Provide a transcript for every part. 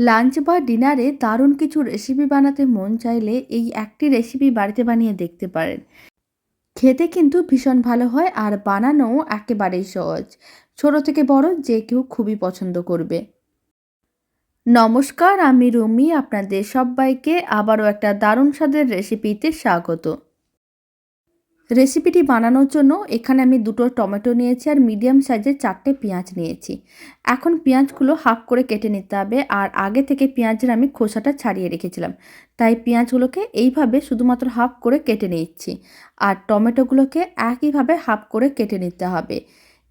Lunch বা ডিনারে দারুণ কিছু রেসিপি বানাতে মন চাইলে এই একটি রেসিপি বাড়িতে বানিয়ে দেখতে পারেন। খেতে কিন্তু ভীষণ ভালো হয় আর বানানোও একেবারেই সহজ। ছোট থেকে বড় যে কেউ খুবই পছন্দ করবে। নমস্কার, আমি রুমি, আপনাদের সবাইকে আবারও একটা দারুণ স্বাদের রেসিপিতে স্বাগত। রেসিপিটি বানানোর জন্য এখানে আমি দুটো টমেটো নিয়েছি আর মিডিয়াম সাইজের চারটে পেঁয়াজ নিয়েছি। এখন পেঁয়াজগুলো হাফ করে কেটে নিতে হবে আর আগে থেকে পেঁয়াজের আমি খোসাটা ছাড়িয়ে রেখেছিলাম। তাই পেঁয়াজগুলোকে এইভাবে শুধুমাত্র হাফ করে কেটে নিচ্ছি আর টমেটোগুলোকে একইভাবে হাফ করে কেটে নিতে হবে।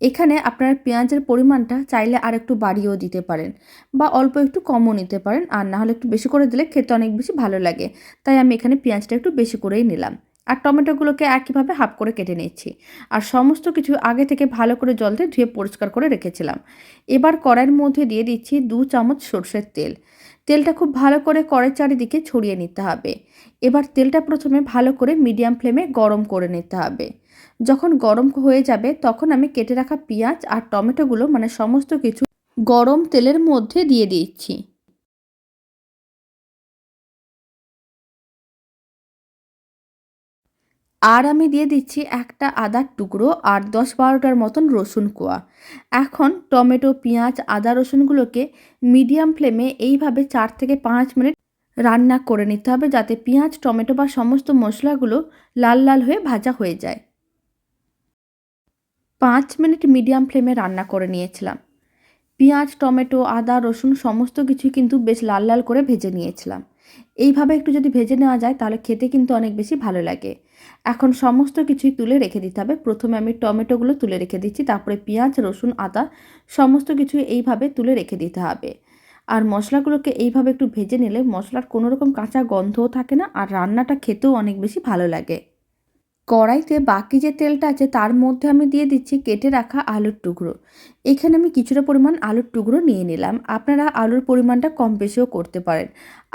এখানে আপনার পেঁয়াজের পরিমাণটা চাইলে আর একটু বাড়িয়েও দিতে পারেন বা অল্প একটু কমও নিতে পারেন আর না হলে একটু বেশি করে দিলে খেতে অনেক বেশি ভালো লাগে। তাই আমি এখানে পেঁয়াজটা একটু বেশি করেই নিলাম। আর টমেটোগুলোকে একইভাবে হাফ করে কেটে নিচ্ছি। আর সমস্ত কিছু আগে থেকে ভালো করে জল দিয়ে ধুয়ে পরিষ্কার করে রেখেছিলাম। এবার কড়াইয়ের মধ্যে দিয়ে দিচ্ছি দু চামচ সর্ষের তেল। তেলটা খুব ভালো করে কড়াই চারিদিকে ছড়িয়ে নিতে হবে। এবার তেলটা প্রথমে ভালো করে মিডিয়াম ফ্লেমে গরম করে নিতে হবে। যখন গরম হয়ে যাবে তখন আমি কেটে রাখা পেঁয়াজ আর টমেটোগুলো মানে সমস্ত কিছু গরম তেলের মধ্যে দিয়ে দিচ্ছি। আর আমি দিয়ে দিচ্ছি একটা আদার টুকরো আর দশ বারোটার মতন রসুন কোয়া। এখন টমেটো, পেঁয়াজ, আদা রসুনগুলোকে মিডিয়াম ফ্লেমে এইভাবে চার থেকে পাঁচ মিনিট রান্না করে নিতে হবে যাতে পেঁয়াজ, টমেটো বা সমস্ত মশলাগুলো লাল লাল হয়ে ভাজা হয়ে যায়। পাঁচ মিনিট মিডিয়াম ফ্লেমে রান্না করে নিয়েছিলাম। পেঁয়াজ, টমেটো, আদা, রসুন সমস্ত কিছু কিন্তু বেশ লাল লাল করে ভেজে নিয়েছিলাম। এইভাবে একটু যদি ভেজে নেওয়া যায় তাহলে খেতে কিন্তু অনেক বেশি ভালো লাগে। এখন সমস্ত কিছুই তুলে রেখে দিতে হবে। প্রথমে আমি টমেটোগুলো তুলে রেখে দিচ্ছি, তারপরে পেঁয়াজ, রসুন, আদা, সমস্ত কিছুই এইভাবে তুলে রেখে দিতে হবে। আর মশলাগুলোকে এইভাবে একটু ভেজে নিলে মশলার কোনো রকম কাঁচা গন্ধও থাকে না, আর রান্নাটা খেতেও অনেক বেশি ভালো লাগে। কড়াইতে বাকি যে তেলটা আছে তার মধ্যে আমি দিয়ে দিচ্ছি কেটে রাখা আলুর টুকরো। এখানে আমি কিছুটা পরিমাণ আলুর টুকরো নিয়ে নিলাম। আপনারা আলুর পরিমাণটা কম বেশিও করতে পারেন।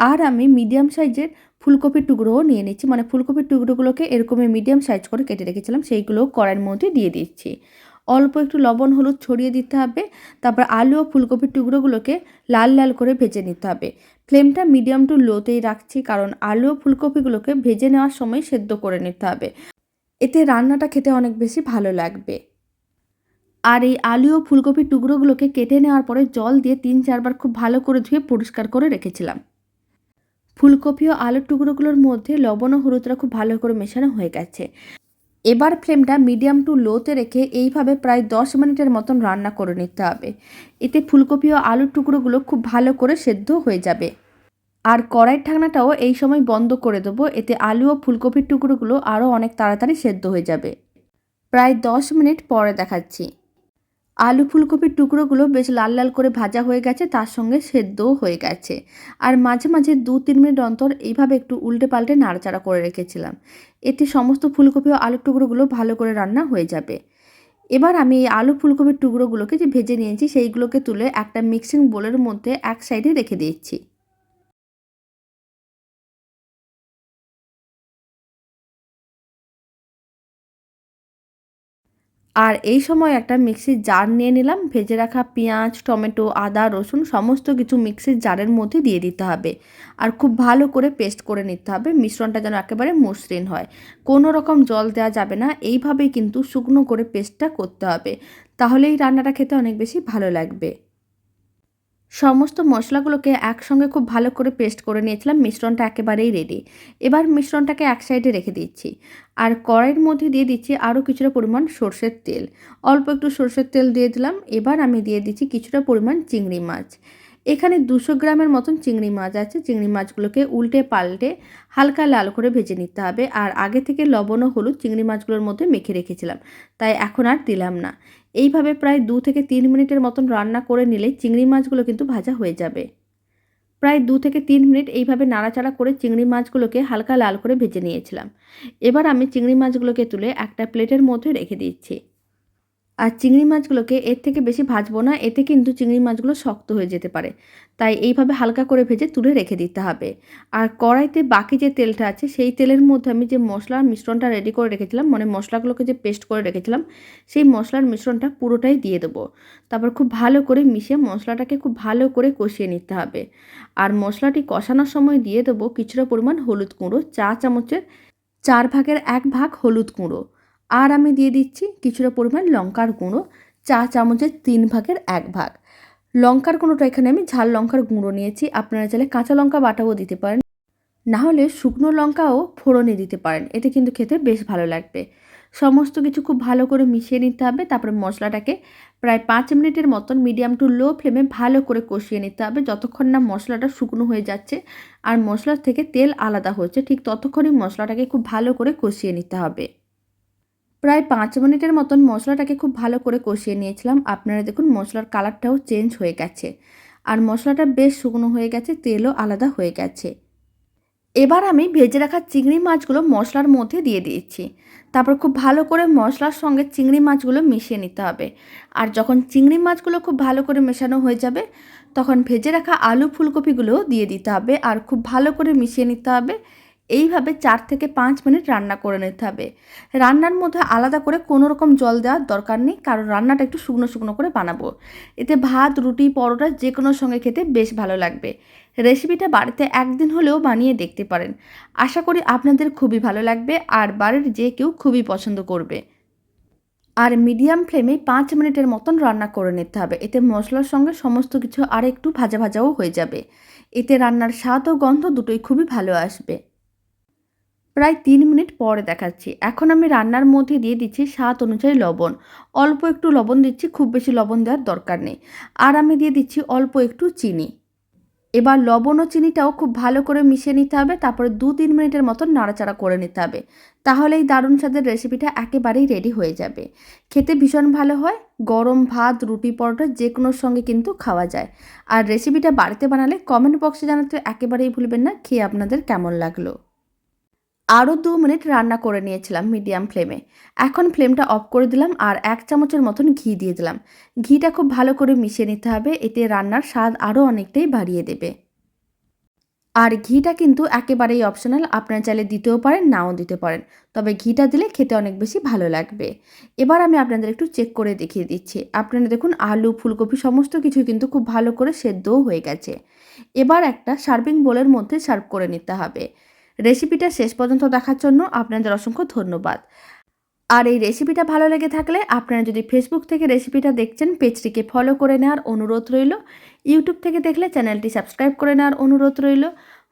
আর আমি মিডিয়াম সাইজের ফুলকপির টুকরোও নিয়ে নিচ্ছি। মানে ফুলকপির টুকরোগুলোকে এরকমই মিডিয়াম সাইজ করে কেটে রেখেছিলাম সেইগুলো কড়াইয়ের মধ্যে দিয়ে দিচ্ছি। অল্প একটু লবণ, হলুদ ছড়িয়ে দিতে হবে। তারপর আলু ও ফুলকপির টুকরোগুলোকে লাল লাল করে ভেজে নিতে হবে। ফ্লেমটা মিডিয়াম টু লোতেই রাখছি, কারণ আলু ও ফুলকপিগুলোকে ভেজে নেওয়ার সময় সেদ্ধ করে নিতে হবে। এতে রান্নাটা খেতে অনেক বেশি ভালো লাগবে। আর এই আলু ও ফুলকপির টুকরোগুলোকে কেটে নেওয়ার পরে জল দিয়ে তিন চারবার খুব ভালো করে ধুয়ে পরিষ্কার করে রেখেছিলাম। ফুলকপি ও আলুর টুকরোগুলোর মধ্যে লবণ ও হলুদটা খুব ভালো করে মেশানো হয়ে গেছে। এবার ফ্লেমটা মিডিয়াম টু লোতে রেখে এইভাবে প্রায় দশ মিনিটের মতন রান্না করে নিতে হবে। এতে ফুলকপি ও আলুর টুকরোগুলো খুব ভালো করে সেদ্ধ হয়ে যাবে। আর কড়াইয়ের ঢাকনাটাও এই সময় বন্ধ করে দেবো। এতে আলু ও ফুলকপির টুকরোগুলো আরও অনেক তাড়াতাড়ি সেদ্ধ হয়ে যাবে। প্রায় দশ মিনিট পরে দেখাচ্ছি। আলু ফুলকপির টুকরোগুলো বেশ লাল লাল করে ভাজা হয়ে গেছে, তার সঙ্গে সেদ্ধও হয়ে গেছে। আর মাঝে মাঝে দু তিন মিনিট অন্তর এইভাবে একটু উল্টে পাল্টে নাড়াচাড়া করে রেখেছিলাম। এতে সমস্ত ফুলকপি ও আলুর টুকরোগুলো ভালো করে রান্না হয়ে যাবে। এবার আমি এই আলু ফুলকপির টুকরোগুলোকে যে ভেজে নিয়েছি, সেইগুলোকে তুলে একটা মিক্সিং বোলের মধ্যে এক সাইডে রেখে দিচ্ছি। আর এই সময় একটা মিক্সির জার নিয়ে নিলাম, ভেজে রাখা পেঁয়াজ, টমেটো, আদা, রসুন সমস্ত কিছু মিক্সির জারের মধ্যে দিয়ে দিতে হবে। আর খুব ভালো করে পেস্ট করে নিতে হবে, মিশ্রণটা যেন একেবারে মসৃণ হয়। কোনো রকম জল দেওয়া যাবে না, এইভাবেই কিন্তু শুকনো করে পেস্টটা করতে হবে। তাহলে এই রান্নাটা খেতে অনেক বেশি ভালো লাগবে। সমস্ত মশলাগুলোকে একসঙ্গে খুব ভালো করে পেস্ট করে নিয়েছিলাম, মিশ্রণটা একেবারেই রেডি এবার মিশ্রণটাকে এক সাইডে রেখে দিচ্ছি। আর কড়াইয়ের মধ্যে দিয়ে দিচ্ছি আরও কিছুটা পরিমাণ সর্ষের তেল। অল্প একটু সর্ষের তেল দিয়ে দিলাম। এবার আমি দিয়ে দিচ্ছি কিছুটা পরিমাণ চিংড়ি মাছ। এখানে দুশো গ্রামের মতন চিংড়ি মাছ আছে। চিংড়ি মাছগুলোকে উল্টে পাল্টে হালকা লাল করে ভেজে নিতে হবে। আর আগে থেকে লবণ ও হলুদ চিংড়ি মাছগুলোর মধ্যে মেখে রেখেছিলাম। তাই এখন আর দিলাম না। এইভাবে প্রায় দু থেকে তিন মিনিটের মতন রান্না করে নিলে চিংড়ি মাছগুলো কিন্তু ভাজা হয়ে যাবে। প্রায় দু থেকে তিন মিনিট এইভাবে নাড়াচাড়া করে চিংড়ি মাছগুলোকে হালকা লাল করে ভেজে নিয়েছিলাম। এবার আমি চিংড়ি মাছগুলোকে তুলে একটা প্লেটের মধ্যে রেখে দিচ্ছি। আর চিংড়ি মাছগুলোকে এর থেকে বেশি ভাজবো না, এতে কিন্তু চিংড়ি মাছগুলো শক্ত হয়ে যেতে পারে। তাই এইভাবে হালকা করে ভেজে তুলে রেখে দিতে হবে। আর কড়াইতে বাকি যে তেলটা আছে, সেই তেলের মধ্যে আমি যে মশলার মিশ্রণটা রেডি করে রেখেছিলাম মানে মশলাগুলোকে যে পেস্ট করে রেখেছিলাম, সেই মশলার মিশ্রণটা পুরোটাই দিয়ে দেবো। তারপর খুব ভালো করে মিশিয়ে মশলাটাকে খুব ভালো করে কষিয়ে নিতে হবে। আর মশলাটি কষানোর সময় দিয়ে দেবো কিছুটা পরিমাণ হলুদ গুঁড়ো চা চামচের চার ভাগের এক ভাগ হলুদ গুঁড়ো আর আমি দিয়ে দিচ্ছি কিছুটা পরিমাণ লঙ্কার গুঁড়ো, চা চামচের তিন ভাগের এক ভাগ। লঙ্কার গুঁড়োটা এখানে আমি ঝাল লঙ্কার গুঁড়ো নিয়েছি, আপনারা চাইলে কাঁচা লঙ্কা বাটাও দিতে পারেন। না হলে শুকনো লঙ্কাও ফোড়নে দিতে পারেন, এতে কিন্তু খেতে বেশ ভালো লাগবে। সমস্ত কিছু খুব ভালো করে মিশিয়ে নিতে হবে, তারপরে মশলাটাকে প্রায় পাঁচ মিনিটের মতন মিডিয়াম টু লো ফ্লেমে ভালো করে কষিয়ে নিতে হবে, যতক্ষণ না মশলাটা শুকনো হয়ে যাচ্ছে আর মশলার থেকে তেল আলাদা হচ্ছে, ঠিক ততক্ষণই মশলাটাকে খুব ভালো করে কষিয়ে নিতে হবে। প্রায় পাঁচ মিনিটের মতন মশলাটাকে খুব ভালো করে কষিয়ে নিয়েছিলাম। আপনারা দেখুন, মশলার কালারটাও চেঞ্জ হয়ে গেছে। আর মশলাটা বেশ শুকনো হয়ে গেছে, তেলও আলাদা হয়ে গেছে। এবার আমি ভেজে রাখা চিংড়ি মাছগুলো মশলার মধ্যে দিয়ে দিয়েছি। তারপর খুব ভালো করে মশলার সঙ্গে চিংড়ি মাছগুলো মিশিয়ে নিতে হবে। আর যখন চিংড়ি মাছগুলো খুব ভালো করে মেশানো হয়ে যাবে, তখন ভেজে রাখা আলু ফুলকপিগুলোও দিয়ে দিতে হবে। আর খুব ভালো করে মিশিয়ে নিতে হবে। এইভাবে চার থেকে পাঁচ মিনিট রান্না করে নিতে হবে। রান্নার মধ্যে আলাদা করে কোনো রকম জল দেওয়ার দরকার নেই, কারণ রান্নাটা একটু শুকনো শুকনো করে বানাবো। এতে ভাত, রুটি, পরোটা যে কোনো সঙ্গে খেতে বেশ ভালো লাগবে। রেসিপিটা বাড়িতে একদিন হলেও বানিয়ে দেখতে পারেন। আশা করি আপনাদের খুবই ভালো লাগবে আর বাড়ির যে কেউ খুবই পছন্দ করবে। আর মিডিয়াম ফ্লেমে পাঁচ মিনিটের মতন রান্না করে নিতে হবে। এতে মশলার সঙ্গে সমস্ত কিছু আর একটু ভাজা ভাজাও হয়ে যাবে। এতে রান্নার স্বাদ ও গন্ধ দুটোই খুবই ভালো আসবে। প্রায় তিন মিনিট পরে দেখাচ্ছি। এখন আমি রান্নার মধ্যে দিয়ে দিচ্ছি স্বাদ অনুযায়ী লবণ। অল্প একটু লবণ দিচ্ছি, খুব বেশি লবণ দেওয়ার দরকার নেই। আর আমি দিয়ে দিচ্ছি অল্প একটু চিনি। এবার লবণ ও চিনিটাও খুব ভালো করে মিশিয়ে নিতে হবে, তারপরে দু তিন মিনিটের মতন নাড়াচাড়া করে নিতে হবে। তাহলে এই দারুণ স্বাদের রেসিপিটা একেবারেই রেডি হয়ে যাবে। খেতে ভীষণ ভালো হয়, গরম ভাত, রুটি, পরোটা যে কোনোর সঙ্গে কিন্তু খাওয়া যায়। আর রেসিপিটা বাড়িতে বানালে কমেন্ট বক্সে জানাতে একেবারেই ভুলবেন না, খেয়ে আপনাদের কেমন লাগল? আরও দু মিনিট রান্না করে নিয়েছিলাম মিডিয়াম ফ্লেমে। এখন ফ্লেমটা অফ করে দিলাম আর এক চামচের মতন ঘি দিয়ে দিলাম। ঘিটা খুব ভালো করে মিশিয়ে নিতে হবে, এতে রান্নার স্বাদ আরও অনেকটাই বাড়িয়ে দেবে। আর ঘিটা কিন্তু একেবারেই অপশনাল আপনারা চাইলে দিতেও পারেন, নাও দিতে পারেন। তবে ঘিটা দিলে খেতে অনেক বেশি ভালো লাগবে। এবার আমি আপনাদের একটু চেক করে দেখিয়ে দিচ্ছি। আপনারা দেখুন, আলু, ফুলকপি সমস্ত কিছু কিন্তু খুব ভালো করে সেদ্ধও হয়ে গেছে। এবার একটা সার্ভিং বোলের মধ্যে সার্ভ করে নিতে হবে। রেসিপিটা শেষ পর্যন্ত দেখার জন্য আপনাদের অসংখ্য ধন্যবাদ। আর এই রেসিপিটা ভালো লেগে থাকলে আপনারা যদি ফেসবুক থেকে রেসিপিটা দেখছেন, পেজটিকে ফলো করে নেওয়ার অনুরোধ রইল। ইউটিউব থেকে দেখলে চ্যানেলটি সাবস্ক্রাইব করে নেওয়ার অনুরোধ রইল।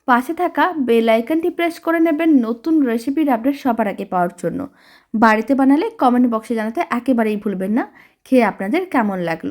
পাশে থাকা বেল আইকনটি প্রেস করে নেবেন নতুন রেসিপির আপডেট সবার আগে পাওয়ার জন্য। বাড়িতে বানালে কমেন্ট বক্সে জানাতে একেবারেই ভুলবেন না। খেয়ে আপনাদের কেমন লাগল?